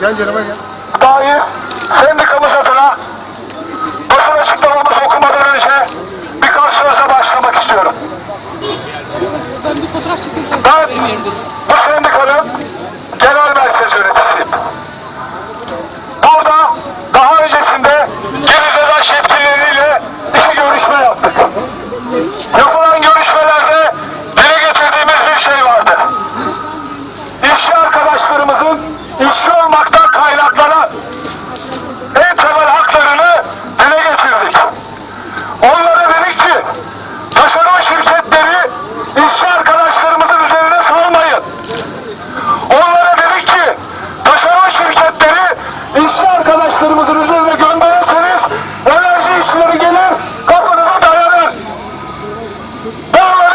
Gel yanıma gel. Dahi sendika Ah!